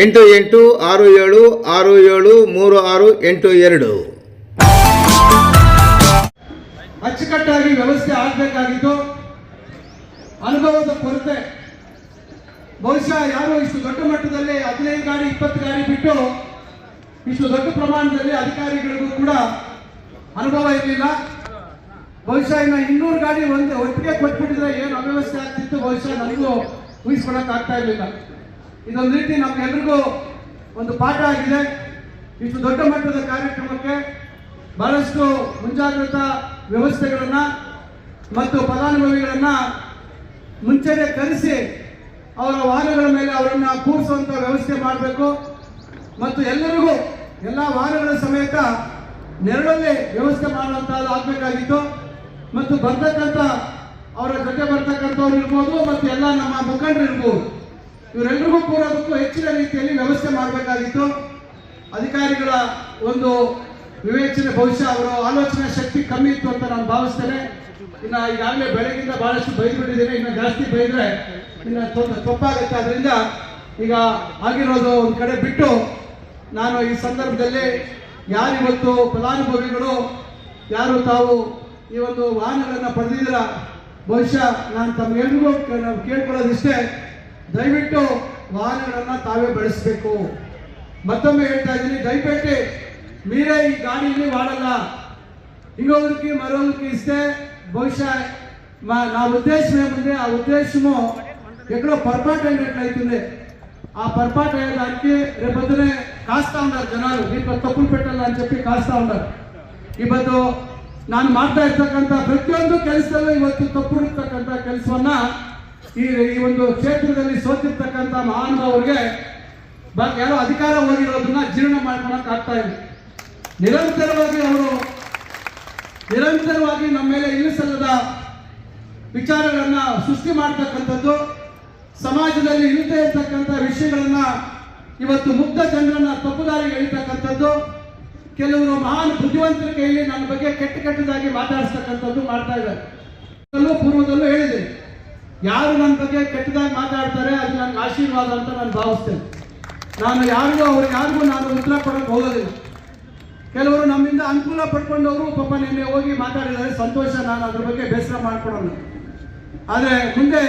ಎಂಟು ಎಂಟು ಆರು ಏಳು ಆರು ಏಳು, ಮೂರು ಆರು, ಎಂಟು ಎರಡು. ಅಚ್ಚುಕಟ್ಟಾಗಿ ವ್ಯವಸ್ಥೆ ಆಗಬೇಕಾಗಿದ್ದು ಅನುಭವದ ಕೊರತೆ. ಬಹುಶಃ ಯಾರು ಇಷ್ಟು ದೊಡ್ಡ ಮಟ್ಟದಲ್ಲಿ ಹದಿನೈದು ಗಾಡಿ, ಇಪ್ಪತ್ತು ಗಾಡಿ ಬಿಟ್ಟು ಇಷ್ಟು ದೊಡ್ಡ ಪ್ರಮಾಣದಲ್ಲಿ ಅಧಿಕಾರಿಗಳಿಗೂ ಕೂಡ ಅನುಭವ ಇರಲಿಲ್ಲ. ಬಹುಶಃ ಇನ್ನು ಇನ್ನೂರು ಗಾಡಿ ಒಂದು ಒಟ್ಟಿಗೆ ಕೊಟ್ಬಿಟ್ಟಿದ್ರೆ ಏನು ಅವ್ಯವಸ್ಥೆ ಆಗ್ತಿತ್ತು, ಬಹುಶಃ ನನಗೂ ಊಹಿಸ್ಕೊಳಕ್ ಇರಲಿಲ್ಲ. ಇದೊಂದು ರೀತಿ ನಮ್ಗೆಲ್ರಿಗೂ ಒಂದು ಪಾಠ ಆಗಿದೆ. ಇಷ್ಟು ದೊಡ್ಡ ಮಟ್ಟದ ಕಾರ್ಯಕ್ರಮಕ್ಕೆ ಬಹಳಷ್ಟು ಮುಂಜಾಗ್ರತಾ ವ್ಯವಸ್ಥೆಗಳನ್ನು ಮತ್ತು ಫಲಾನುಭವಿಗಳನ್ನು ಮುಂಚೆನೆ ಕರೆಸಿ ಅವರ ವಾಹನಗಳ ಮೇಲೆ ಅವರನ್ನು ಕೂರಿಸುವಂತ ವ್ಯವಸ್ಥೆ ಮಾಡಬೇಕು. ಮತ್ತು ಎಲ್ಲರಿಗೂ ಎಲ್ಲ ವಾಹನಗಳ ಸಮೇತ ನೆರಳಲ್ಲಿ ವ್ಯವಸ್ಥೆ ಮಾಡುವಂಥದ್ದು ಆಗಬೇಕಾಗಿತ್ತು. ಮತ್ತು ಬರ್ತಕ್ಕಂಥ ಅವರ ಜೊತೆ ಬರ್ತಕ್ಕಂಥವ್ರು ಇರ್ಬೋದು, ಮತ್ತು ಎಲ್ಲ ನಮ್ಮ ಮುಖಂಡರು ಇರ್ಬೋದು ಇವರೆಲ್ಲರಿಗೂ ಪೂರ್ವದಕ್ಕೂ ಹೆಚ್ಚಿನ ರೀತಿಯಲ್ಲಿ ವ್ಯವಸ್ಥೆ ಮಾಡಬೇಕಾಗಿತ್ತು. ಅಧಿಕಾರಿಗಳ ಒಂದು ವಿವೇಚನೆ, ಬಹುಶಃ ಅವರ ಆಲೋಚನೆ ಶಕ್ತಿ ಕಮ್ಮಿ ಇತ್ತು ಅಂತ ನಾನು ಭಾವಿಸ್ತೇನೆ. ಇನ್ನು ಈಗಾಗಲೇ ಬೆಳಗಿಂದ ಬಹಳಷ್ಟು ಬೈದ್ಬಿಟ್ಟಿದ್ದೇನೆ. ಇನ್ನು ಜಾಸ್ತಿ ಬೈದ್ರೆ ಇನ್ನು ತಪ್ಪಾಗುತ್ತೆ. ಅದರಿಂದ ಈಗ ಆಗಿರೋದು ಒಂದು ಕಡೆ ಬಿಟ್ಟು ನಾನು ಈ ಸಂದರ್ಭದಲ್ಲಿ ಯಾರಿವತ್ತು ಫಲಾನುಭವಿಗಳು, ಯಾರು ತಾವು ಈ ಒಂದು ವಾಹನಗಳನ್ನು ಪಡೆದಿದ್ದೀರ, ಬಹುಶಃ ನಾನು ತಮ್ಮ ಎಲ್ರಿಗೂ ನಾವು ಕೇಳ್ಕೊಳ್ಳೋದಿಷ್ಟೇ. ದಯವಿಟ್ಟು ವಾಹನಗಳನ್ನ ತಾವೇ ಬಳಸಬೇಕು ಮತ್ತೊಮ್ಮೆ ಹೇಳ್ತಾ ಇದ್ದೀನಿ ದಯವಿಟ್ಟು మీరే ఈ గాడిని వాడాలా ఇంకొకరికి మరొకరికి ఇస్తే బహుశా మా నా ఉద్దేశం ఏముంది ఆ ఉద్దేశము ఎక్కడో పొరపాటు అయినట్లయితుంది ఆ పొరపాటు అయ్యేదానికి రేపొద్దునే కాస్తా ఉన్నారు జనాలు దీంట్లో తప్పులు పెట్టాలని చెప్పి కాస్తా ఉన్నారు ಇವತ್ತು ನಾನು ಮಾಡ್ತಾ ಇರ್ತಕ್ಕಂಥ ಪ್ರತಿಯೊಂದು ಕೆಲಸದಲ್ಲೂ ಇವತ್ತು ತಪ್ಪು ಇರ್ತಕ್ಕಂಥ ಕೆಲಸವನ್ನ ಈ ಈ ಒಂದು ಕ್ಷೇತ್ರದಲ್ಲಿ ಸೋತಿರ್ತಕ್ಕಂಥ ಮಹಾನುಭಾವರಿಗೆ ಯಾರೋ ಅಧಿಕಾರ ಹೋಗಿರೋದನ್ನ ಜೀರ್ಣ ಮಾಡ್ಕೊಳಕ್ ಆಗ್ತಾ ಇದೆ. ನಿರಂತರವಾಗಿ ಅವರು ನಿರಂತರವಾಗಿ ನಮ್ಮ ಮೇಲೆ ಇಳಿಸಲ್ಲದ ವಿಚಾರಗಳನ್ನ ಸೃಷ್ಟಿ ಮಾಡ್ತಕ್ಕಂಥದ್ದು, ಸಮಾಜದಲ್ಲಿ ಇಲ್ಲದೆ ಇರ್ತಕ್ಕಂಥ ವಿಷಯಗಳನ್ನ ಇವತ್ತು ಮುಗ್ಧ ಜನರನ್ನ ತಪ್ಪುದಾರಿಗೆ ಎಳಿತಕ್ಕಂಥದ್ದು, ಕೆಲವರು ಮಹಾನ್ ಬುದ್ಧಿವಂತರ ಕೈಯಲ್ಲಿ ನನ್ನ ಬಗ್ಗೆ ಕೆಟ್ಟ ಕೆಟ್ಟದಾಗಿ ಮಾತಾಡಿಸ್ತಕ್ಕಂಥದ್ದು ಮಾಡ್ತಾ ಇದ್ದಾರೆ. ಪೂರ್ವದಲ್ಲೂ ಹೇಳಿದೆ ಯಾರು ನನ್ನ ಬಗ್ಗೆ ಕೆಟ್ಟದಾಗಿ ಮಾತಾಡ್ತಾರೆ, ಅದು ನನ್ನ ಆಶೀರ್ವಾದ ಅಂತ ನಾನು ಭಾವಿಸ್ತೇನೆ. ನಾನು ಯಾರಿಗೂ ಅವ್ರು ಯಾರಿಗೂ ನಾನು ಉತ್ತರ ಕೊಡಕ್ಕೆ ಹೋಗೋದಿಲ್ಲ. ಕೆಲವರು ನಮ್ಮಿಂದ ಅನುಕೂಲ ಪಡ್ಕೊಂಡವರು ಪಾಪ ನಿನ್ನೆ ಹೋಗಿ ಮಾತಾಡಿದ್ದಾರೆ, ಸಂತೋಷ ನಾನು ಅದ್ರ ಬಗ್ಗೆ ಬೇಸರ ಮಾಡ್ಕೊಡೋಣ ಆದರೆ ಮುಂದೆ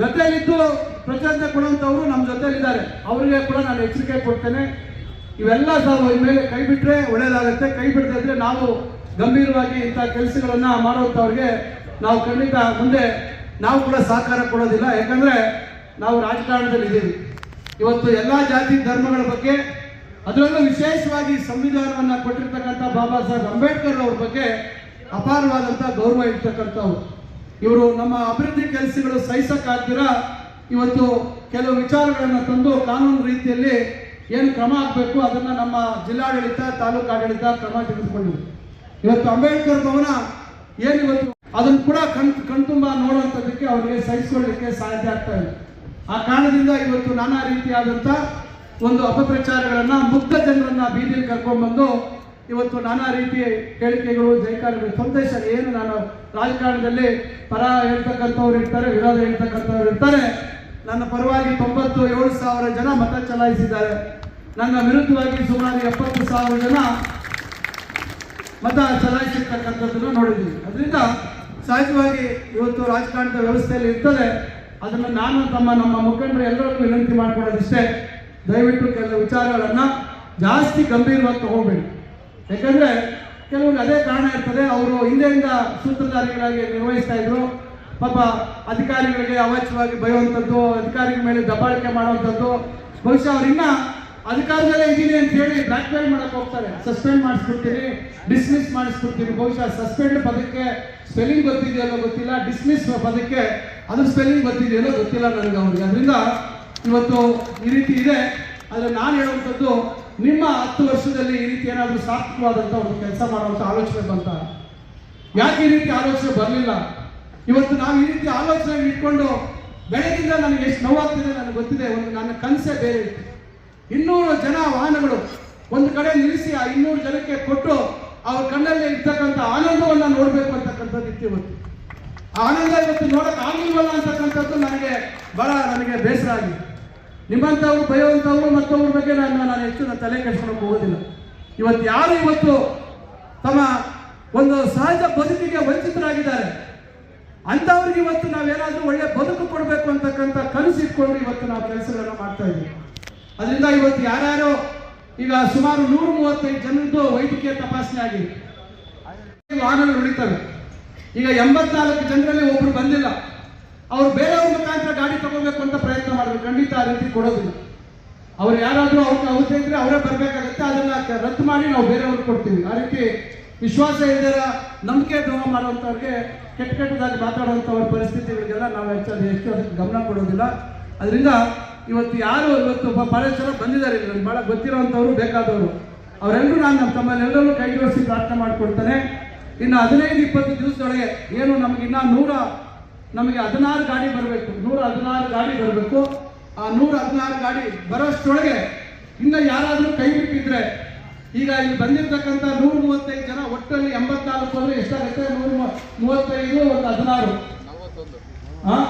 ಜೊತೆಯಲ್ಲಿದ್ದು ಪ್ರಚೋದನೆ ಕೊಡುವಂಥವ್ರು ನಮ್ಮ ಜೊತೆಲಿದ್ದಾರೆ. ಅವರಿಗೆ ಕೂಡ ನಾನು ಎಚ್ಚರಿಕೆ ಕೊಡ್ತೇನೆ. ಇವೆಲ್ಲ ತಾವು ಇನ್ಮೇಲೆ ಕೈ ಬಿಟ್ಟರೆ ಒಳ್ಳೇದಾಗುತ್ತೆ. ಕೈ ಬಿಡದೇ ಇದ್ರೆ ನಾವು ಗಂಭೀರವಾಗಿ ಇಂಥ ಕೆಲಸಗಳನ್ನು ಮಾಡುವಂಥವ್ರಿಗೆ ನಾವು ಖಂಡಿತ ಮುಂದೆ ನಾವು ಕೂಡ ಸಹಕಾರ ಕೊಡೋದಿಲ್ಲ, ಯಾಕಂದ್ರೆ ನಾವು ರಾಜಕಾರಣದಲ್ಲಿ ಇದ್ದೀವಿ ಇವತ್ತು ಎಲ್ಲ ಜಾತಿ ಧರ್ಮಗಳ ಬಗ್ಗೆ, ಅದರಲ್ಲೂ ವಿಶೇಷವಾಗಿ ಸಂವಿಧಾನವನ್ನ ಕೊಟ್ಟಿರ್ತಕ್ಕಂಥ ಬಾಬಾ ಸಾಹೇಬ್ ಅಂಬೇಡ್ಕರ್ ಅವ್ರ ಬಗ್ಗೆ ಅಪಾರವಾದಂಥ ಗೌರವ ಇರ್ತಕ್ಕಂಥವ್ರು. ಇವರು ನಮ್ಮ ಅಭಿವೃದ್ಧಿ ಕೆಲಸಗಳು ಸಹಿಸಕ್ಕಾಗ್ದಿರ ಇವತ್ತು ಕೆಲವು ವಿಚಾರಗಳನ್ನು ತಂದು ಕಾನೂನು ರೀತಿಯಲ್ಲಿ ಏನು ಕ್ರಮ ಆಗಬೇಕು ಅದನ್ನ ನಮ್ಮ ಜಿಲ್ಲಾಡಳಿತ ತಾಲೂಕು ಆಡಳಿತ ಕ್ರಮ ತೆಗೆದುಕೊಂಡಿದೆ. ಇವತ್ತು ಅಂಬೇಡ್ಕರ್ ಭವನ ಏನು ಇವತ್ತು ಅದನ್ನು ಕೂಡ ಕಣ್ ಕಣ್ತುಂಬ ನೋಡುವಂಥದ್ದಕ್ಕೆ ಅವರಿಗೆ ಸಹಿಸಿಕೊಳ್ಳಿಕ್ಕೆ ಸಾಧ್ಯ ಆಗ್ತಾ ಇದೆ ಆ ಕಾರಣದಿಂದ ಇವತ್ತು ನಾನಾ ರೀತಿಯಾದಂಥ ಒಂದು ಅಪಪ್ರಚಾರಗಳನ್ನ ಮುಗ್ಧ ಜನರನ್ನ ಬೀದಿಯಲ್ಲಿ ಕರ್ಕೊಂಡ್ಬಂದು ಇವತ್ತು ನಾನಾ ರೀತಿ ಹೇಳಿಕೆಗಳು ಜೈಕಾರಗಳು ಸಂದೇಶ ಏನು ನಾನು ರಾಜಕಾರಣದಲ್ಲಿ ಪರ ಹೇಳ್ತಕ್ಕಂಥವ್ರು ಇರ್ತಾರೆ, ವಿರೋಧ ಹೇಳ್ತಕ್ಕಂಥವ್ರು ಇರ್ತಾರೆ. ನನ್ನ ಪರವಾಗಿ ತೊಂಬತ್ತು ಏಳು ಸಾವಿರ ಜನ ಮತ ಚಲಾಯಿಸಿದ್ದಾರೆ. ನನ್ನ ವಿರುದ್ಧವಾಗಿ ಸುಮಾರು ಎಪ್ಪತ್ತು ಸಾವಿರ ಜನ ಮತ ಚಲಾಯಿಸಿರ್ತಕ್ಕಂಥದ್ದನ್ನು ನೋಡಿದ್ದೀವಿ. ಅದರಿಂದ ಸಹಜವಾಗಿ ಇವತ್ತು ರಾಜಕಾರಣದ ವ್ಯವಸ್ಥೆಯಲ್ಲಿ ಇರ್ತದೆ, ಅದನ್ನು ನಾನು ತಮ್ಮ ನಮ್ಮ ಮುಖಂಡರು ಎಲ್ಲರಿಗೂ ವಿನಂತಿ ಮಾಡ್ಕೊಳ್ಳೋದಿಷ್ಟೇ. ದಯವಿಟ್ಟು ಕೆಲವು ವಿಚಾರಗಳನ್ನು ಜಾಸ್ತಿ ಗಂಭೀರವಾಗಿ ತಗೋಬೇಡಿ ಯಾಕಂದ್ರೆ ಕೆಲವೊಂದು ಅದೇ ಕಾರಣ ಇರ್ತದೆ, ಅವರು ಹಿಂದೆಯಿಂದ ಸೂತ್ರಧಾರಿಗಳಾಗಿ ನಿರ್ವಹಿಸ್ತಾ ಇದ್ರು. ಪಾಪ ಅಧಿಕಾರಿಗಳಿಗೆ ಅವಾಚ್ಯವಾಗಿ ಬೈಯುವಂಥದ್ದು ಅಧಿಕಾರಿಗಳ ಮೇಲೆ ದಬ್ಬಾಳಿಕೆ ಮಾಡುವಂಥದ್ದು. ಬಹುಶಃ ಅವ್ರಿನ್ನ ಅಧಿಕಾರದಲ್ಲೇ ಇದ್ದೀನಿ ಅಂತ ಹೇಳಿ ಬ್ಲಾಕ್ ಮೇಲ್ ಮಾಡಕ್ ಹೋಗ್ತಾರೆ. ಸಸ್ಪೆಂಡ್ ಮಾಡಿಸ್ಬಿಡ್ತೀನಿ. ಡಿಸ್ಮಿಸ್ ಮಾಡಿಸ್ಬಿಡ್ತೀನಿ. ಬಹುಶಃ ಸಸ್ಪೆಂಡ್ ಪದಕ್ಕೆ ಸ್ಪೆಲ್ಲಿಂಗ್ ಗೊತ್ತಿದೆಯಲ್ಲೋ ಗೊತ್ತಿಲ್ಲ. ಡಿಸ್ಮಿಸ್ ಪದಕ್ಕೆ ಅದ್ರ ಸ್ಪೆಲ್ಲಿಂಗ್ ಗೊತ್ತಿದೆಯಲ್ಲೋ ಗೊತ್ತಿಲ್ಲ ನನಗೆ ಅವ್ರಿಗೆ. ಅದರಿಂದ ಇವತ್ತು ಈ ರೀತಿ ಇದೆ. ಆದರೆ ನಾನು ಹೇಳುವಂಥದ್ದು ನಿಮ್ಮ ಹತ್ತು ವರ್ಷದಲ್ಲಿ ಈ ರೀತಿ ಏನಾದರೂ ಸಾರ್ಥಕವಾದಂಥ ಒಂದು ಕೆಲಸ ಮಾಡುವಂಥ ಆಲೋಚನೆ ಬಂತ? ಯಾಕೆ ಈ ರೀತಿ ಆಲೋಚನೆ ಬರಲಿಲ್ಲ? ಇವತ್ತು ನಾವು ಈ ರೀತಿ ಆಲೋಚನೆ ಇಟ್ಕೊಂಡು ಬೆಳಗಿಂದ ನನಗೆ ಎಷ್ಟು ನೋವಾಗ್ತಿದೆ ನನಗೆ ಗೊತ್ತಿದೆ. ಒಂದು ನನ್ನ ಕನಸೇ ಬೇರೆ ಇತ್ತು. ಇನ್ನೂರು ಜನ ವಾಹನಗಳು ಒಂದು ಕಡೆ ನಿಲ್ಲಿಸಿ ಆ ಇನ್ನೂರು ಜನಕ್ಕೆ ಕೊಟ್ಟು ಅವ್ರ ಕಣ್ಣಲ್ಲಿ ಇರ್ತಕ್ಕಂಥ ಆನಂದವನ್ನ ನೋಡ್ಬೇಕು ಅಂತಕ್ಕಂಥದ್ದು ಇತ್ತು ಆ ಆನಂದ ಇವತ್ತು ನೋಡಕ್ ಆಗಿಲ್ವಲ್ಲ ಅಂತಕ್ಕಂಥದ್ದು ನನಗೆ ಬಹಳ ನನಗೆ ಬೇಸರ ಆಗಿದೆ. ನಿಮ್ಮಂಥವ್ರು, ಬೈಯುವಂಥವ್ರು ಮತ್ತೊಬ್ಬರ ಬಗ್ಗೆ ನಾನು ನಾನು ಹೆಚ್ಚು ನಾನು ತಲೆ ಕೆಡ್ಸ್ಕೊಳಕ್ ಹೋಗೋದಿಲ್ಲ. ಇವತ್ತು ಯಾರು ಇವತ್ತು ತಮ್ಮ ಒಂದು ಸಹಜ ಬದುಕಿಗೆ ವಂಚಿತರಾಗಿದ್ದಾರೆ. ಅಂಥವ್ರಿಗೆ ಇವತ್ತು ನಾವೇನಾದ್ರೂ ಒಳ್ಳೆ ಬದುಕು ಕೊಡಬೇಕು ಅಂತಕ್ಕಂಥ ಕನಸು ಇಟ್ಕೊಂಡು ಇವತ್ತು ನಾವು ಕೆಲಸಗಳನ್ನು ಮಾಡ್ತಾ ಇದ್ದೀವಿ. ಅದರಿಂದ ಇವತ್ತು ಯಾರ್ಯಾರು ಈಗ ಸುಮಾರು ನೂರ ಮೂವತ್ತೈದು ಜನರದ್ದು ವೈದ್ಯಕೀಯ ತಪಾಸಣೆ ಆಗಿದೆ. ವಾಹನಗಳು ಉಳಿತವೆ. ಈಗ ಎಂಬತ್ನಾಲ್ಕು ಜನರಲ್ಲಿ ಒಬ್ರು ಬಂದಿಲ್ಲ. ಅವ್ರು ಬೇರೆಯವ್ರ ಮುಖಾಂತರ ಗಾಡಿ ತಗೋಬೇಕು ಅಂತ ಪ್ರಯತ್ನ ಮಾಡಿದ್ರು. ಖಂಡಿತ ಆ ರೀತಿ ಕೊಡೋದಿಲ್ಲ. ಅವ್ರು ಯಾರಾದರೂ ಅವ್ರಿಗೆ ಅವಧಿ ಇದ್ರೆ ಅವರೇ ಬರ್ಬೇಕಾಗತ್ತೆ. ಅದನ್ನ ರದ್ದು ಮಾಡಿ ನಾವು ಬೇರೆಯವ್ರಿಗೆ ಕೊಡ್ತೀವಿ. ಆ ರೀತಿ ವಿಶ್ವಾಸ ಇಲ್ಲದ ನಂಬಿಕೆ ದ್ರೋಹ ಮಾಡುವಂಥವ್ರಿಗೆ ಕೆಟ್ಟ ಕೆಟ್ಟದಾಗಿ ಮಾತಾಡುವಂಥವ್ರ ಪರಿಸ್ಥಿತಿಗಳಿಗೆಲ್ಲ ನಾವು ಹೆಚ್ಚಾಗಿ ಹೆಚ್ಚು ಗಮನ ಕೊಡೋದಿಲ್ಲ. ಅದರಿಂದ ಇವತ್ತು ಯಾರು ಇವತ್ತು ಒಬ್ಬ ಜನ ಬಂದಿದ್ದಾರೆ ಇಲ್ಲಿ ಬಹಳ ಗೊತ್ತಿರೋವಂಥವ್ರು, ಬೇಕಾದವರು. ಅವರೆಲ್ಲರೂ ನಾನು ನಮ್ಮ ತಮ್ಮಲ್ಲೆಲ್ಲರೂ ಕೈ ಜೋಡಿಸಿ ಪ್ರಾರ್ಥನೆ ಮಾಡಿಕೊಡ್ತಾನೆ. ಇನ್ನು ಹದಿನೈದು, ಇಪ್ಪತ್ತು ದಿವಸದೊಳಗೆ ಏನು ನಮಗೆ ಇನ್ನೂ ನೂರ, ನಮಗೆ ಹದಿನಾರು ಗಾಡಿ ಬರಬೇಕು. ನೂರ ಹದಿನಾರು ಗಾಡಿ ಬರಬೇಕು. ಆ ನೂರ ಹದಿನಾರು ಗಾಡಿ ಬರೋಷ್ಟೊಳಗೆ ಇನ್ನು ಯಾರಾದರೂ ಕೈ ಬಿಟ್ಟಿದ್ರೆ, ಈಗ ಇಲ್ಲಿ ಬಂದಿರತಕ್ಕಂಥ ನೂರ ಮೂವತ್ತೈದು ಜನ ಒಟ್ಟಲ್ಲಿ ಎಂಬತ್ನಾಲ್ಕು ಅಂದ್ರೆ ಎಷ್ಟಾಗುತ್ತೆ? ನೂರ ಮೂವತ್ತೈದು, ಒಂದು ಹದಿನಾರು. ಹಾಂ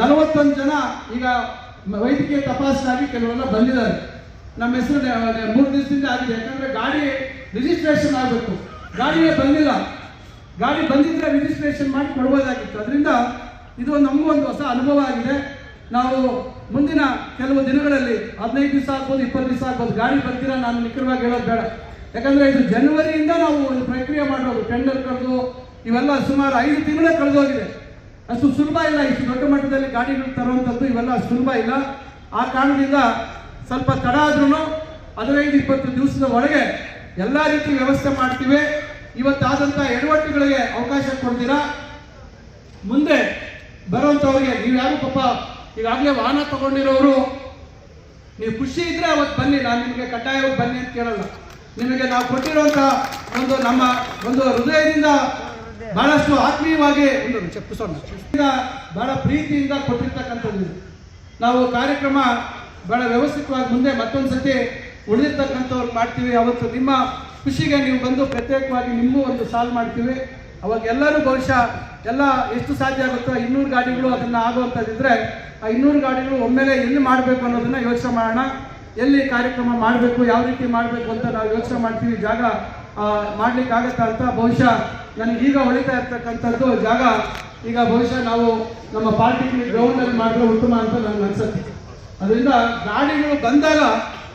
ನಲವತ್ತೊಂದು ಜನ ಈಗ ವೈದ್ಯಕೀಯ ತಪಾಸಣೆ ಆಗಿ ಕೆಲವೆಲ್ಲ ಬಂದಿದ್ದಾರೆ. ನಮ್ಮ ಹೆಸರು ಮೂರು ದಿವಸದಿಂದ ಆಗಿದೆ. ಯಾಕಂದ್ರೆ ಗಾಡಿ ರಿಜಿಸ್ಟ್ರೇಷನ್ ಆಗಬೇಕು. ಗಾಡಿಯೇ ಬಂದಿಲ್ಲ. ಗಾಡಿ ಬಂದಿದ್ರೆ ರಿಜಿಸ್ಟ್ರೇಷನ್ ಮಾಡಿ ಕೊಡ್ಬೋದಾಗಿತ್ತು. ಅದರಿಂದ ಇದು ನಮಗೂ ಒಂದು ಹೊಸ ಅನುಭವ ಆಗಿದೆ. ನಾವು ಮುಂದಿನ ಕೆಲವು ದಿನಗಳಲ್ಲಿ ಹದಿನೈದು ದಿವಸ ಆಗ್ಬೋದು, ಇಪ್ಪತ್ತು ದಿವಸ ಆಗ್ಬೋದು ಗಾಡಿ ಬರ್ತೀರಾ ನಾನು ನಿಖರವಾಗಿ ಹೇಳೋದು ಬೇಡ. ಯಾಕಂದ್ರೆ ಇದು ಜನವರಿಯಿಂದ ನಾವು ಒಂದು ಪ್ರಕ್ರಿಯೆ ಮಾಡಿರೋದು ಟೆಂಡರ್ ಕರೆದು ಇವೆಲ್ಲ ಸುಮಾರು ಐದು ತಿಂಗಳೇ ಕಳೆದೋಗಿದೆ. ಅಷ್ಟು ಸುಲಭ ಇಲ್ಲ. ಇಷ್ಟು ದೊಡ್ಡ ಮಟ್ಟದಲ್ಲಿ ಗಾಡಿಗಳು ತರುವಂಥದ್ದು ಇವೆಲ್ಲ ಸುಲಭ ಇಲ್ಲ. ಆ ಕಾರಣದಿಂದ ಸ್ವಲ್ಪ ತಡ ಆದ್ರೂ ಹದಿನೈದು, ಇಪ್ಪತ್ತು ದಿವಸದ ಒಳಗೆ ಎಲ್ಲ ರೀತಿ ವ್ಯವಸ್ಥೆ ಮಾಡ್ತೀವಿ. ಇವತ್ತಾದಂಥ ಎಡವಟ್ಟುಗಳಿಗೆ ಅವಕಾಶ ಕೊಡ್ತೀರಾ? ಮುಂದೆ ಬರುವಂಥವ್ರಿಗೆ ನೀವು ಯಾರು ಪಾಪ ಈಗಾಗಲೇ ವಾಹನ ತಗೊಂಡಿರೋರು, ನೀವು ಖುಷಿ ಇದ್ರೆ ಅವತ್ತು ಬನ್ನಿ. ನಾನು ನಿಮಗೆ ಕಡ್ಡಾಯವಾಗಿ ಬನ್ನಿ ಅಂತ ಕೇಳಲ್ಲ. ನಿಮಗೆ ನಾವು ಕೊಟ್ಟಿರುವಂತ ಒಂದು ನಮ್ಮ ಒಂದು ಹೃದಯದಿಂದ ಬಹಳಷ್ಟು ಆತ್ಮೀಯವಾಗಿ ಬಹಳ ಪ್ರೀತಿಯಿಂದ ಕೊಟ್ಟಿರ್ತಕ್ಕಂಥದ್ದು ನಾವು ಕಾರ್ಯಕ್ರಮ ಬಹಳ ವ್ಯವಸ್ಥಿತವಾಗಿ ಮುಂದೆ ಮತ್ತೊಂದು ಸತಿ ಉಳಿದಿರ್ತಕ್ಕಂಥವ್ರು ಮಾಡ್ತೀವಿ. ಅವತ್ತು ನಿಮ್ಮ ಖುಷಿಗೆ ನೀವು ಬಂದು ಪ್ರತ್ಯೇಕವಾಗಿ ನಿಮ್ಮೂ ಒಂದು ಸಾಲ್ವ್ ಮಾಡ್ತೀವಿ. ಅವಾಗ ಎಲ್ಲರೂ ಬಹುಶಃ ಎಲ್ಲ ಎಷ್ಟು ಸಾಧ್ಯ ಆಗುತ್ತೋ ಇನ್ನೂರು ಗಾಡಿಗಳು ಅದನ್ನು ಆಗುವಂಥದ್ದಿದ್ರೆ ಆ ಇನ್ನೂರು ಗಾಡಿಗಳು ಒಮ್ಮೆಲೆ ಎಲ್ಲಿ ಮಾಡಬೇಕು ಅನ್ನೋದನ್ನು ಯೋಚನೆ ಮಾಡೋಣ. ಎಲ್ಲಿ ಕಾರ್ಯಕ್ರಮ ಮಾಡಬೇಕು ಯಾವ ರೀತಿ ಮಾಡಬೇಕು ಅಂತ ನಾವು ಯೋಚನೆ ಮಾಡ್ತೀವಿ. ಜಾಗ ಮಾಡ್ಲಿಕ್ಕೆ ಆಗತ್ತಾ ಅಂತ ಬಹುಶಃ ನನಗೆ ಈಗ ಹೊಳಿತಾ ಇರ್ತಕ್ಕಂಥದ್ದು ಜಾಗ. ಈಗ ಬಹುಶಃ ನಾವು ನಮ್ಮ ಪಾರ್ಟಿ ಗ್ರೌಂಡಲ್ಲಿ ಮಾಡಿದ್ರೆ ಉತ್ತಮ ಅಂತ ನನಗೆ ಅನ್ಸುತ್ತೆ. ಅದರಿಂದ ಗಾಡಿಗಳು ಬಂದಾಗ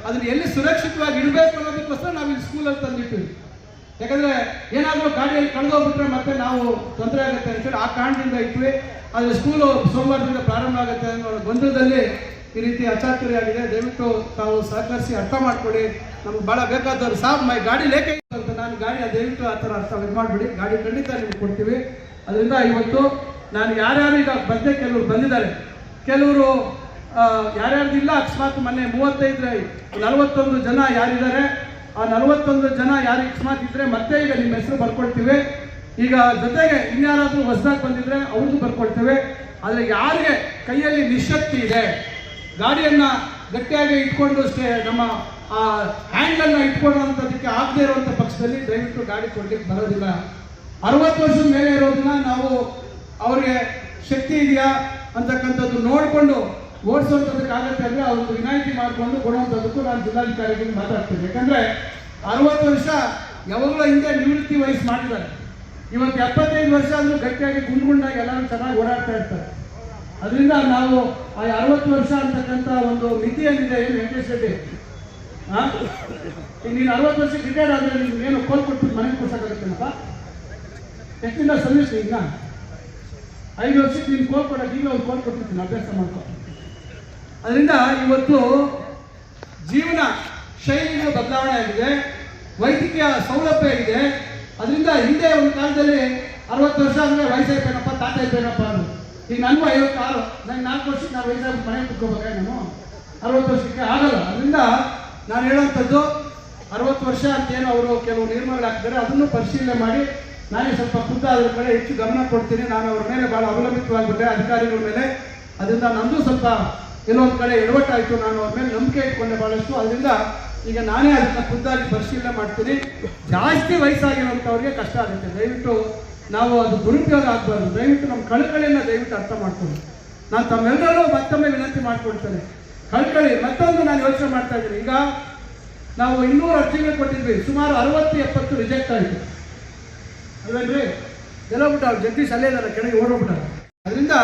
ಅದನ್ನ ಎಲ್ಲಿ ಸುರಕ್ಷಿತವಾಗಿ ಇಡಬೇಕು ಅನ್ನೋದಕ್ಕೋಸ್ಕರ ನಾವು ಇಲ್ಲಿ ಸ್ಕೂಲಲ್ಲಿ ತಂದಿಟ್ಟಿವಿ. ಯಾಕಂದ್ರೆ ಏನಾದರೂ ಗಾಡಿಯಲ್ಲಿ ಕಳೆದೋಗ್ಬಿಟ್ರೆ ಮತ್ತೆ ನಾವು ತೊಂದರೆ ಆಗುತ್ತೆ ಅಂತೇಳಿ ಆ ಕಾರಣದಿಂದ ಇಟ್ವಿ. ಆದರೆ ಸ್ಕೂಲು ಸೋಮವಾರದಿಂದ ಪ್ರಾರಂಭ ಆಗುತ್ತೆ ಅನ್ನೋ ಗೊಂದಲದಲ್ಲಿ ಈ ರೀತಿ ಅಚಾತುರ್ಯ ಆಗಿದೆ ದಯವಿಟ್ಟು ತಾವು ಸಹಕರಿಸಿ ಅರ್ಥ ಮಾಡ್ಕೊಳ್ಳಿ. ನಮ್ಗೆ ಭಾಳ ಬೇಕಾದವ್ರು ಸಾಬ್ ಮೈ ಗಾಡಿ ಲೇಖ ಅಂತ ನಾನು ಗಾಡಿ ದಯವಿಟ್ಟು ಆ ಥರ ಅರ್ಥ ಇದು ಮಾಡಿಬಿಡಿ. ಗಾಡಿ ಖಂಡಿತ ನಿಮ್ಗೆ ಕೊಡ್ತೀವಿ. ಅದರಿಂದ ಇವತ್ತು ನಾನು ಯಾರ್ಯಾರು ಈಗ ಬಂದೆ, ಕೆಲವರು ಬಂದಿದ್ದಾರೆ. ಕೆಲವರು ಯಾರ್ಯಾರ್ದು ಇಲ್ಲ, ಅಕಸ್ಮಾತ್ ಮೊನ್ನೆ ಮೂವತ್ತೈದು ನಲವತ್ತೊಂದು ಜನ ಯಾರಿದ್ದಾರೆ, ಆ ನಲವತ್ತೊಂದು ಜನ ಯಾರು ಅಕಸ್ಮಾತ್ ಇದ್ದರೆ ಮತ್ತೆ ಈಗ ನಿಮ್ಮ ಹೆಸರು ಬರ್ಕೊಳ್ತೀವಿ ಈಗ ಜೊತೆಗೆ ಇನ್ಯಾರಾದರೂ ಹೊಸದಾಗಿ ಬಂದಿದ್ರೆ ಅವ್ರಿಗೂ ಬರ್ಕೊಳ್ತೇವೆ ಆದರೆ ಯಾರಿಗೆ ಕೈಯಲ್ಲಿ ನಿಶಕ್ತಿ ಇದೆ? ಗಾಡಿಯನ್ನ ಗಟ್ಟಿಯಾಗಿ ಇಟ್ಕೊಂಡು ನಮ್ಮ ಆ ಹ್ಯಾಂಡಲನ್ನು ಇಟ್ಕೊಳ್ಳುವಂಥದ್ದಕ್ಕೆ ಆಗದೇ ಇರುವಂಥ ಪಕ್ಷದಲ್ಲಿ ದಯವಿಟ್ಟು ಗಾಡಿ ಕೊಡಲಿಕ್ಕೆ ಬರೋದಿಲ್ಲ. ಅರವತ್ತು ವರ್ಷದ ಮೇಲೆ ಇರೋದನ್ನ ನಾವು ಅವ್ರಿಗೆ ಶಕ್ತಿ ಇದೆಯಾ ಅಂತಕ್ಕಂಥದ್ದು ನೋಡಿಕೊಂಡು ಓಡಿಸುವಂಥದ್ದಕ್ಕಾಗತ್ತೆ ಅಂದರೆ ಅವ್ರದ್ದು ವಿನಾಯಿತಿ ಮಾಡಿಕೊಂಡು ಕೊಡುವಂಥದ್ದಕ್ಕೂ ನಾನು ಜಿಲ್ಲಾಧಿಕಾರಿಗಳಿಗೆ ಮಾತಾಡ್ತೀನಿ. ಯಾಕಂದರೆ ಅರವತ್ತು ವರ್ಷ ಯಾವಾಗಲೂ ಹಿಂದೆ ನಿವೃತ್ತಿ ವಯಸ್ಸು ಮಾಡಿದ್ದಾರೆ. ಇವತ್ತು ಎಪ್ಪತ್ತೈದು ವರ್ಷ ಆದರೂ ಗಟ್ಟಿಯಾಗಿ ಗುಂಡು ಗುಂಡಾಗಿ ಎಲ್ಲರೂ ಚೆನ್ನಾಗಿ ಓಡಾಡ್ತಾ ಇರ್ತಾರೆ. ಅದರಿಂದ ನಾವು ಆ ಅರವತ್ತು ವರ್ಷ ಅಂತಕ್ಕಂಥ ಒಂದು ಮಿತಿ ಏನಿದೆ ಏನು ವೆಂಕಟೇಶ್ ರೆಡ್ಡಿ? ನೀನು ಅರವತ್ತು ವರ್ಷ ರಿಟೈರ್ ಆದರೆ ನೀನು ಏನು ಕೋಲ್ ಕೊಟ್ಬಿಟ್ಟು ಮನೆಗೆ ಕೊಡ್ಸೋಕ್ಕಾಗತ್ತೇನಪ್ಪ ಎಷ್ಟಿಂದ ಸರ್ವಿಸ್ ಈಗ ಐದು ವರ್ಷಕ್ಕೆ ನೀನು ಕೋಲ್ ಕೊಡೋಕೆ ಈಗ ಒಂದು ಕೋಲ್ ಕೊಟ್ಟಿರ್ತೀನಿ ಅಭ್ಯಾಸ ಮಾಡ್ಕೊ. ಅದರಿಂದ ಇವತ್ತು ಜೀವನ ಶೈಲಿಯು ಬದಲಾವಣೆ ಆಗಿದೆ, ವೈದ್ಯಕೀಯ ಸೌಲಭ್ಯ ಇದೆ. ಅದರಿಂದ ಹಿಂದೆ ಒಂದು ಕಾಲದಲ್ಲಿ ಅರವತ್ತು ವರ್ಷ ಅಂದರೆ ವಯಸ್ಸಾಯ್ತೇನಪ್ಪ, ತಾತ ಇದ್ದೇನಪ್ಪ ಅಂದ್ರು. ಈಗ ನನಗೂ ಐವತ್ತಾರು ನಂಗೆ ನಾಲ್ಕು ವರ್ಷಕ್ಕೆ ನಾವು ವಯಸ್ಸಾಗಿ ಮನೆ ಕುತ್ಕೋಬೇಕಾ ನಾನು ಅರವತ್ತು ವರ್ಷಕ್ಕೆ ಆಗಲ್ಲ. ಅದರಿಂದ ನಾನು ಹೇಳುವಂಥದ್ದು ಅರವತ್ತು ವರ್ಷ ಅಂತೇನು ಅವರು ಕೆಲವು ನಿರ್ಮಗಳು ಹಾಕ್ತಾರೆ, ಅದನ್ನು ಪರಿಶೀಲನೆ ಮಾಡಿ, ನಾನೇ ಸ್ವಲ್ಪ ಖುದ್ದ ಅದ್ರ ಕಡೆ ಹೆಚ್ಚು ಗಮನ ಕೊಡ್ತೀನಿ. ನಾನು ಅವ್ರ ಮೇಲೆ ಭಾಳ ಅವಲಂಬಿತವಾಗಿಬಿಟ್ಟೆ ಅಧಿಕಾರಿಗಳ ಮೇಲೆ. ಅದರಿಂದ ನಂದು ಸ್ವಲ್ಪ ಕೆಲವೊಂದು ಕಡೆ ಎಡವಟ್ಟಾಯಿತು. ನಾನು ಅವ್ರ ಮೇಲೆ ನಂಬಿಕೆ ಇಟ್ಕೊಂಡೆ ಭಾಳಷ್ಟು ಅದರಿಂದ ಈಗ ನಾನೇ ಅದನ್ನು ಖುದ್ದಾಗಿ ಪರಿಶೀಲನೆ ಮಾಡ್ತೀನಿ. ಜಾಸ್ತಿ ವಯಸ್ಸಾಗಿರುವಂಥವ್ರಿಗೆ ಕಷ್ಟ ಆಗುತ್ತೆ. ದಯವಿಟ್ಟು ನಾವು ಅದು ದುರುಪಯೋಗ ಆಗಬಾರ್ದು ದಯವಿಟ್ಟು ನಮ್ಮ ಕಳ್ಕಳಿಯನ್ನು ದಯವಿಟ್ಟು ಅರ್ಥ ಮಾಡ್ಕೊಂಡು ನಾನು ತಮ್ಮೆಲ್ಲರೂ ಮತ್ತೊಮ್ಮೆ ವಿನಂತಿ ಮಾಡ್ಕೊಳ್ತೇನೆ. ಕಳ್ಕಳಿ, ಮತ್ತೊಂದು ನಾನು ಯೋಚನೆ ಮಾಡ್ತಾ ಇದ್ದೀನಿ. ಈಗ ನಾವು ಇನ್ನೂರು ಅರ್ಜಿಗಳು ಕೊಟ್ಟಿದ್ವಿ. ಸುಮಾರು ಅರವತ್ತು, ಎಪ್ಪತ್ತು ರಿಜೆಕ್ಟ್ ಆಯಿತು. ಅಲ್ವೇನ್ರಿ? ಎಲ್ಲೋಗ್ಬಿಟ್ಟ ಅವ್ರು ಜಗದೀಶ್ ಅಲ್ಲೇ ಇದ್ದಾರೆ. ಕೆಳಗೆ ಓಡೋಗ್ಬಿಟ್ಟಾರೆ. ಅದರಿಂದ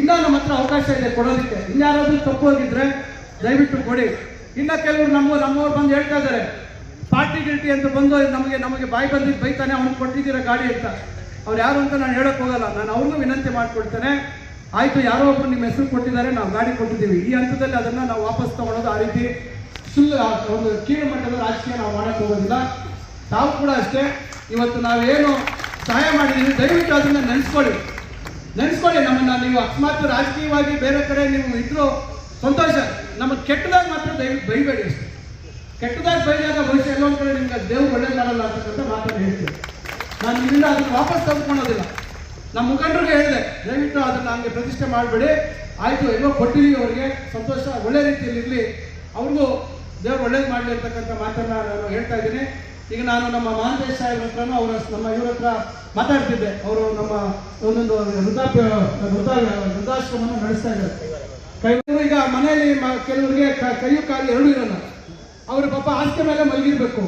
ಇನ್ನೂ ನಮ್ಮ ಹತ್ರ ಅವಕಾಶ ಇದೆ ಕೊಡೋದಕ್ಕೆ. ಇನ್ಯಾರಾದ್ರೂ ತಪ್ಪು ಹೋಗಿದ್ರೆ ದಯವಿಟ್ಟು ಕೊಡಿ. ಇನ್ನು ಕೆಲವರು ನಮ್ಮ ನಮ್ಮವ್ರು ಬಂದು ಹೇಳ್ತಾ ಇದ್ದಾರೆ. ಪಾರ್ಟಿ ಗಿಲ್ಟಿ ಅಂತ ಬಂದು ನಮಗೆ ನಮಗೆ ಬಾಯಿ ಬಂದಿದ್ದು ಬೈತಾನೆ ಅವ್ನಿಗೆ ಕೊಟ್ಟಿದ್ದೀರ ಗಾಡಿ ಅಂತ. ಅವ್ರು ಯಾರು ಅಂತ ನಾನು ಹೇಳಕ್ ಹೋಗಲ್ಲ. ನಾನು ಅವ್ರಿಗೂ ವಿನಂತಿ ಮಾಡ್ಕೊಡ್ತೇನೆ. ಆಯ್ತು, ಯಾರೋ ಒಬ್ಬರು ನಿಮ್ಮ ಹೆಸರು ಕೊಟ್ಟಿದ್ದಾರೆ, ನಾವು ಗಾಡಿ ಕೊಟ್ಟಿದ್ದೀವಿ. ಈ ಹಂತದಲ್ಲಿ ಅದನ್ನ ನಾವು ವಾಪಸ್ ತಗೊಳೋದು ಆ ರೀತಿ ಸುಳ್ಳು ಒಂದು ಕೀಳು ಮಟ್ಟದ ರಾಜಕೀಯ ನಾವು ಮಾಡಕ್ ಹೋಗೋದಿಲ್ಲ. ತಾವು ಕೂಡ ಅಷ್ಟೇ. ಇವತ್ತು ನಾವೇನು ಸಹಾಯ ಮಾಡಿದ್ದೀವಿ, ದಯವಿಟ್ಟು ಅದನ್ನ ನೆನೆಸ್ಕೊಳ್ಳಿ. ನೆನೆಸ್ಕೊಳ್ಳಿ, ನಮ್ಮನ್ನ ನೀವು ಅಕಸ್ಮಾತ್ ರಾಜಕೀಯವಾಗಿ ಬೇರೆ ಕಡೆ ನೀವು ಇದ್ರು ಸಂತೋಷ. ನಮ್ಮ ಕೆಟ್ಟದಾಗ ಮಾತ್ರ ದಯವಿಟ್ಟು ಬೈಬೇಡಿ ಅಷ್ಟೇ. ಕೆಟ್ಟದಾಗ ಬೈದಾಗ ಭವಿಷ್ಯ ಎಲ್ಲೊಂದು ಕಡೆ ನಿಮ್ಗೆ ದೇವ್ರು ಒಳ್ಳೇದು ಮಾಡಲ್ಲ ಅಂತಕ್ಕಂಥ ಮಾತನ್ನು ಹೇಳ್ತೀನಿ. ನಾನು ನಿಮ್ಮಿಂದ ಅದನ್ನು ವಾಪಸ್ ತೆಗೆದುಕೊಳ್ಳೋದಿಲ್ಲ ನಮ್ಮ ಮುಖಂಡರಿಗೆ ಹೇಳಿದೆ, ದಯವಿಟ್ಟು ಅದನ್ನು ಹಂಗೆ ಪ್ರತಿಷ್ಠೆ ಮಾಡಬೇಡಿ. ಆಯಿತು ಎಲ್ಲೋ ಕೊಟ್ಟಿದ್ದೀವಿ ಅವರಿಗೆ. ಸಂತೋಷ, ಒಳ್ಳೆ ರೀತಿಯಲ್ಲಿ ಇರಲಿ. ಅವ್ರಿಗೂ ದೇವ್ರು ಒಳ್ಳೇದು ಮಾಡಲಿ ಅಂತಕ್ಕಂಥ ಮಾತನ್ನು ನಾನು ಹೇಳ್ತಾ ಇದ್ದೀನಿ. ಈಗ ನಾನು ನಮ್ಮ ಮಹಾಂತೇಶ್ ಸಾಹೇಬ್ರ ಹತ್ರನೂ ಅವರ ನಮ್ಮ ಇವ್ರ ಹತ್ರ ಮಾತಾಡ್ತಿದ್ದೆ. ಅವರು ನಮ್ಮ ಒಂದೊಂದು ವೃದ್ಧಾಪ್ಯ, ವೃದ್ಧಾ, ವೃದ್ಧಾಶ್ರಮವನ್ನು ನಡೆಸ್ತಾ ಇದ್ದಾರೆ. ಕೈ ಈಗ ಮನೆಯಲ್ಲಿ ಕೆಲವರಿಗೆ ಕೈಯು ಕಾಲು ಎರಡೂ ಇರಲ್ಲ. ಅವರು ಪಾಪ ಆಸ್ತಿ ಮೇಲೆ ಮಲಗಿರ್ಬೇಕು.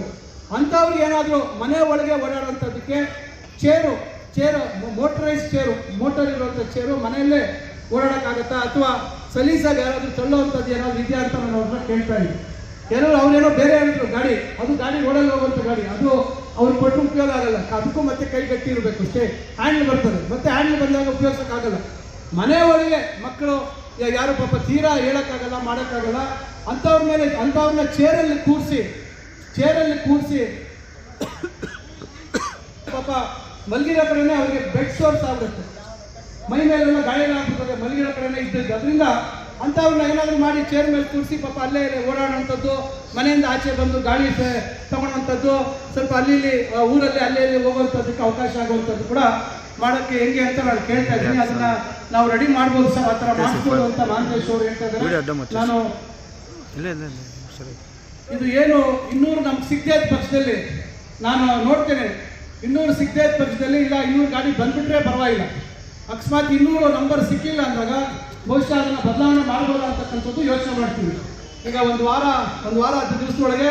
ಅಂಥವ್ರಿಗೆ ಏನಾದರೂ ಮನೆ ಒಳಗೆ ಓಡಾಡುವಂಥದ್ದಕ್ಕೆ chair chair motorise chair motor ಇರುವಂಥ ಚೇರು ಮನೆಯಲ್ಲೇ ಓಡಾಡೋಕ್ಕಾಗತ್ತಾ? ಅಥವಾ ಸಲೀಸಾಗಿ ಯಾರಾದರೂ ತಳ್ಳುವಂಥದ್ದು ಏನಾದರೂ ಇದೆಯಾ ಅಂತ ನಾನು ಅವ್ರನ್ನ ಕೇಳ್ತಾ ಇದ್ದೀನಿ. ಕೆಲವರು ಅವ್ರೇನೋ ಬೇರೆ ಅಂದರು ಗಾಡಿ, ಅದು ಗಾಡಿ ಓಡಲ್ಲಿ ಹೋಗುವಂಥ ಗಾಡಿ, ಅದು ಅವ್ರು ಕೊಟ್ಟು ಉಪಯೋಗ ಆಗಲ್ಲ. ಅದಕ್ಕೂ ಮತ್ತೆ ಕೈ ಗಟ್ಟಿ ಇರಬೇಕು ಅಷ್ಟೇ. ಹ್ಯಾಂಡ್ ಬರ್ತದೆ. ಮತ್ತೆ ಹ್ಯಾಂಡ್ಲ್ ಬಂದಾಗ ಉಪಯೋಗಿಸೋಕ್ಕಾಗಲ್ಲ. ಮನೆ ಒಳಗೆ ಮಕ್ಕಳು ಯಾರು ಪಾಪ ತೀರಾ ಹೇಳೋಕ್ಕಾಗಲ್ಲ, ಮಾಡೋಕ್ಕಾಗಲ್ಲ. ಅಂಥವ್ರ ಮೇಲೆ ಅಂಥವ್ರನ್ನ ಚೇರಲ್ಲಿ ಕೂರಿಸಿ ಚೇರಲ್ಲಿ ಕೂರಿಸಿ ಪಾಪ ಮಲಗಿರೋ ಕಡೆನೇ ಅವರಿಗೆ ಬೆಡ್ ಸೋರ್ಸ್ ಆಗುತ್ತೆ ಮೈ ಮೇಲೆಲ್ಲ ಗಾಯಗಳಾಗ್ಬಿಡ್ತದೆ ಮಲಗಿರೋ ಕಡೆನೇ ಇದ್ದದ್ದು. ಅದರಿಂದ ಅಂಥವ್ರನ್ನ ಏನಾದರೂ ಮಾಡಿ ಚೇರ್ ಮೇಲೆ ಕೂರಿಸಿ ಪಾಪ ಅಲ್ಲೇ ಇಲ್ಲಿ ಓಡಾಡುವಂಥದ್ದು ಮನೆಯಿಂದ ಆಚೆ ಬಂದು ಗಾಳಿ ತ- ತಗೊಳ್ಳೋವಂಥದ್ದು ಸ್ವಲ್ಪ ಅಲ್ಲಿ ಊರಲ್ಲಿ ಅಲ್ಲೇ ಇಲ್ಲಿ ಹೋಗುವಂಥದ್ದಕ್ಕೆ ಅವಕಾಶ ಆಗುವಂಥದ್ದು ಕೂಡ ಮಾಡೋಕ್ಕೆ ಹೆಂಗೆ ಅಂತ ನಾನು ಕೇಳ್ತಾ ಇದ್ದೀನಿ. ಅದನ್ನ ನಾವು ರೆಡಿ ಮಾಡ್ಬೋದು ಸರ್. ಆ ಥರ ಮಾಡ್ಬೋದು ಅಂತ ಮಹಾಂತೇಶ್ ಅವರು ಹೇಳ್ತಾ ಇದ್ದಾರೆ. ನಾನು ಇದು ಏನು ಇನ್ನೂರು ನಮ್ಗೆ ಸಿಗದೇ ಇದ್ದ ಪಕ್ಷದಲ್ಲಿ ನಾನು ನೋಡ್ತೇನೆ. ಇನ್ನೂರು ಸಿಗದೇ ಇದ್ದ ಪಕ್ಷದಲ್ಲಿ ಇಲ್ಲ, ಇನ್ನೂರು ಗಾಡಿ ಬಂದ್ಬಿಟ್ರೆ ಪರವಾಗಿಲ್ಲ. ಅಕಸ್ಮಾತ್ ಇನ್ನೂರು ನಂಬರ್ ಸಿಕ್ಕಿಲ್ಲ ಅಂದಾಗ ಬಹುಶಃ ಅದನ್ನು ಬದಲಾವಣೆ ಮಾಡ್ಬೋದಾ ಅಂತಕ್ಕಂಥದ್ದು ಯೋಚನೆ ಮಾಡ್ತೀವಿ. ಈಗ ಒಂದು ವಾರ ಒಂದು ವಾರ ಹತ್ತು ದಿವಸದೊಳಗೆ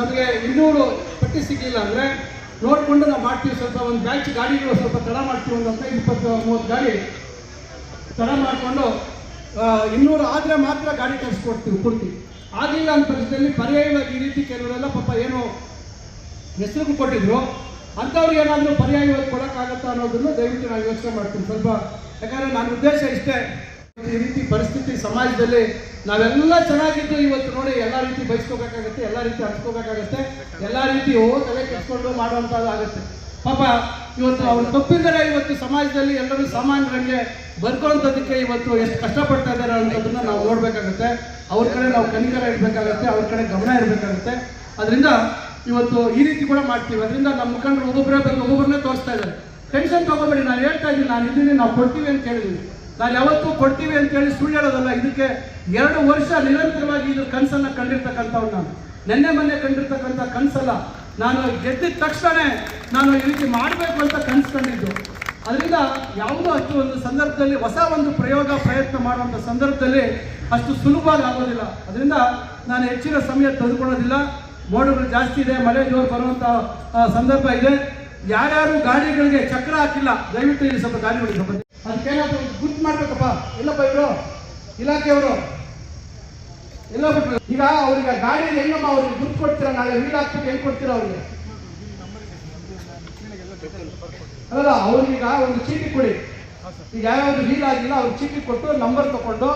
ನಮಗೆ ಇನ್ನೂರು ಪಟ್ಟಿ ಸಿಕ್ಕಿಲ್ಲ ಅಂದರೆ ನೋಡಿಕೊಂಡು ನಾವು ಮಾಡ್ತೀವಿ. ಸ್ವಲ್ಪ ಒಂದು ಬ್ಯಾಚ್ ಗಾಡಿಗಳು ಸ್ವಲ್ಪ ತಡ ಮಾಡ್ತೀವಿ, ಒಂದು ಇಪ್ಪತ್ತು, ಮೂವತ್ತು ಗಾಡಿ ತಡ ಮಾಡಿಕೊಂಡು ಇನ್ನೂರು ಆದರೆ ಮಾತ್ರ ಗಾಡಿ ಕಳಿಸ್ಕೊಡ್ತೀವಿ ಕೊಡ್ತೀವಿ ಆಗಲಿಲ್ಲ ಅಂತ ಪರಿಸ್ಥಿತಿಯಲ್ಲಿ ಪರ್ಯಾಯವಾಗಿ ಈ ರೀತಿ ಕೆಲವರೆಲ್ಲ ಪಾಪ ಏನು ಹೆಸರು ಕೊಟ್ಟಿದ್ರು. ಅಂಥವ್ರಿಗೆ ಏನಾದರೂ ಪರ್ಯಾಯವಾಗಿ ಕೊಡೋಕ್ಕಾಗತ್ತಾ ಅನ್ನೋದನ್ನು ದಯವಿಟ್ಟು ನಾನು ಯೋಚನೆ ಮಾಡ್ತೀನಿ ಸ್ವಲ್ಪ ಯಾಕಂದರೆ ನನ್ನ ಉದ್ದೇಶ ಇಷ್ಟೇ. ಈ ರೀತಿ ಪರಿಸ್ಥಿತಿ ಸಮಾಜದಲ್ಲಿ ನಾವೆಲ್ಲ ಚೆನ್ನಾಗಿದ್ದು ಇವತ್ತು ನೋಡಿ ಎಲ್ಲ ರೀತಿ ಬಯಸ್ಕೋಬೇಕಾಗತ್ತೆ, ಎಲ್ಲ ರೀತಿ ಹಂಚ್ಕೋಬೇಕಾಗತ್ತೆ, ಎಲ್ಲ ರೀತಿ ತಲೆ ಕೆಡ್ಸ್ಕೊಂಡು ಮಾಡುವಂಥದ್ದು ಆಗುತ್ತೆ ಪಾಪ, ಇವತ್ತು ಅವ್ರು ತಪ್ಪಿದ್ದಾರೆ, ಇವತ್ತು ಸಮಾಜದಲ್ಲಿ ಎಲ್ಲರೂ ಸಾಮಾನ್ಯರಿಗೆ ಬರ್ಕೊಳ್ಳೋಂಥದಕ್ಕೆ ಇವತ್ತು ಎಷ್ಟು ಕಷ್ಟಪಡ್ತಾ ಇದ್ದಾರೆ ಅನ್ನೋದನ್ನ ನಾವು ನೋಡಬೇಕಾಗುತ್ತೆ. ಅವ್ರ ಕಡೆ ನಾವು ಕನಿಕರ ಇರಬೇಕಾಗುತ್ತೆ ಅವ್ರ ಕಡೆ ಗಮನ ಇರಬೇಕಾಗತ್ತೆ ಅದರಿಂದ ಇವತ್ತು ಈ ರೀತಿ ಕೂಡ ಮಾಡ್ತೀವಿ. ಅದರಿಂದ ನಮ್ಮ ಮುಖಂಡರು ಒಬ್ಬೊಬ್ಬರೇ ಬಂದು ಒಬ್ಬೊಬ್ಬರನ್ನೇ ತೋರಿಸ್ತಾ ಇದ್ದಾರೆ. ಟೆನ್ಷನ್ ತಗೋಬೇಡಿ, ನಾನು ಹೇಳ್ತಾ ಇದ್ದೀನಿ, ನಾನು ಇದ್ದೀನಿ, ನಾವು ಕೊಡ್ತೀವಿ ಅಂತ ಹೇಳಿದ್ದೀನಿ ನಾನು ಯಾವತ್ತೂ ಕೊಡ್ತೀವಿ ಅಂತೇಳಿ ಸುಳ್ಳು ಹೇಳೋದಲ್ಲ, ಇದಕ್ಕೆ ಎರಡು ವರ್ಷ ನಿರಂತರವಾಗಿ ಇದ್ರ ಕನಸನ್ನು ಕಂಡಿರ್ತಕ್ಕಂಥವ್ರು ನಾನು. ನೆನ್ನೆ ಮೊನ್ನೆ ಕಂಡಿರ್ತಕ್ಕಂಥ ಕನಸಲ್ಲ ನಾನು ಗೆದ್ದಿದ ತಕ್ಷಣ ನಾನು ಈ ರೀತಿ ಮಾಡಬೇಕು ಅಂತ ಕನ್ಸ್ಕೊಂಡಿದ್ದು. ಕಂಡಿದ್ದು ಅದರಿಂದ ಯಾವುದೋ ಅಷ್ಟು ಒಂದು ಸಂದರ್ಭದಲ್ಲಿ ಹೊಸ ಒಂದು ಪ್ರಯೋಗ, ಪ್ರಯತ್ನ ಮಾಡುವಂಥ ಸಂದರ್ಭದಲ್ಲಿ ಅಷ್ಟು ಸುಲಭವಾಗಿ ಆಗೋದಿಲ್ಲ ಅದರಿಂದ ನಾನು ಹೆಚ್ಚಿನ ಸಮಯ ತೆಗೆದುಕೊಳ್ಳೋದಿಲ್ಲ. ಮೋಡಗಳು ಜಾಸ್ತಿ ಇದೆ, ಮಳೆ ಜೋರು ಬರುವಂಥ ಸಂದರ್ಭ ಇದೆ. ಯಾರ್ಯಾರು ಗಾಡಿಗಳಿಗೆ ಚಕ್ರ ಹಾಕಿಲ್ಲ, ದಯವಿಟ್ಟು ಇಲ್ಲಿ ಸ್ವಲ್ಪ ಗಾಡಿಗಳಿಗೆ ಅದಕ್ಕೇನಾದರೂ ಗುರ್ತು ಮಾಡಬೇಕಪ್ಪ. ಇಲ್ಲಪ್ಪ ಇವರು, ಇಲಾಖೆಯವರು. ಎಲ್ಲ ಬಿಟ್ರು. ಈಗ ಅವ್ರಿಗೆ ಗಾಡಿ ಹೆಂಗಮ್ಮ ಅವ್ರಿಗೆ ದುಡ್ಡು ಕೊಡ್ತೀರಾ? ನಾಳೆ ವೀಲ್ ಹಾಕ್ಬಿಟ್ಟು ಹೆಂಗ್ ಕೊಡ್ತೀರಾ ಅವ್ರಿಗೆ? ಅಲ್ಲ, ಅವ್ರಿಗೀಗ ಒಂದು ಚೀಟಿ ಕೊಡಿ. ಈಗ ಯಾವ್ಯಾವ್ದು ವೀಲ್ ಆಗಿಲ್ಲ, ಅವ್ರಿಗೆ ಚೀಟಿ ಕೊಟ್ಟು ನಂಬರ್ ತಗೊಂಡು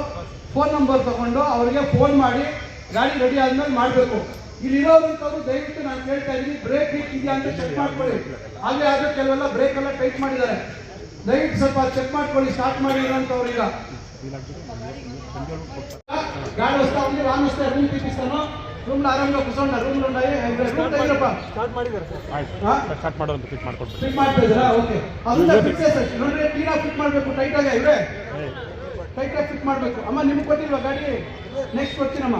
ಫೋನ್ ನಂಬರ್ ತಗೊಂಡು ಅವ್ರಿಗೆ ಫೋನ್ ಮಾಡಿ, ಗಾಡಿ ರೆಡಿ ಆದ್ಮೇಲೆ ಮಾಡಬೇಕು. ಇಲ್ಲಿರೋದಂಥವ್ರು ದಯವಿಟ್ಟು ನಾನು ಕೇಳ್ತಾ ಇದ್ದೀನಿ ಬ್ರೇಕ್ ಲೀಕ್ ಇದೆಯಾ ಅಂತ ಚೆಕ್ ಮಾಡ್ಕೊಳ್ಳಿ. ಹಾಗೆ ಆದ್ರೆ ಕೆಲವೆಲ್ಲ ಬ್ರೇಕ್ ಎಲ್ಲ ಟೈಟ್ ಮಾಡಿದ್ದಾರೆ. ದಯವಿಟ್ಟು ಸ್ವಲ್ಪ ಚೆಕ್ ಮಾಡ್ಕೊಳ್ಳಿ ಸ್ಟಾರ್ಟ್ ಮಾಡಿ ಇರೋಂಥವ್ರು ಈಗ. గాడి వస్తా ఉంది రాను వస్తే ರೂಮ್ తీపిస్తాను రూమ్ లో ఆరామ్గా కూర్చోండి రూమ్లు ఉన్నాయి ಸ್ಟಾರ್ಟ್ ಮಾಡಿದಾರೆ ಸರ್ ಸ್ಟಾರ್ಟ್ ಮಾಡೋದು ಫಿಟ್ ಮಾಡ್ಕೊಡ್ಬೇಕು. ಫಿಟ್ ಮಾಡ್ತಿದ್ದೀರಾ ಓಕೆ. ಅದನ್ನ ಫಿಟ್ ನೋಡಿ ನೋಡ್ರಿ ಟೀನ ಫಿಟ್ ಮಾಡಬೇಕು ಟೈಟ್ ಆಗಿ ಇವ್ರೆ. ಟೈಟ್ ಆಗಿ ಮಾಡಬೇಕು. ಅಮ್ಮ ನಿಮಗೆ ಕೊಟ್ಟಿಲ್ವಾ ಗಾಡಿ? ನೆಕ್ಸ್ಟ್ ಬರ್ತೀನಮ್ಮ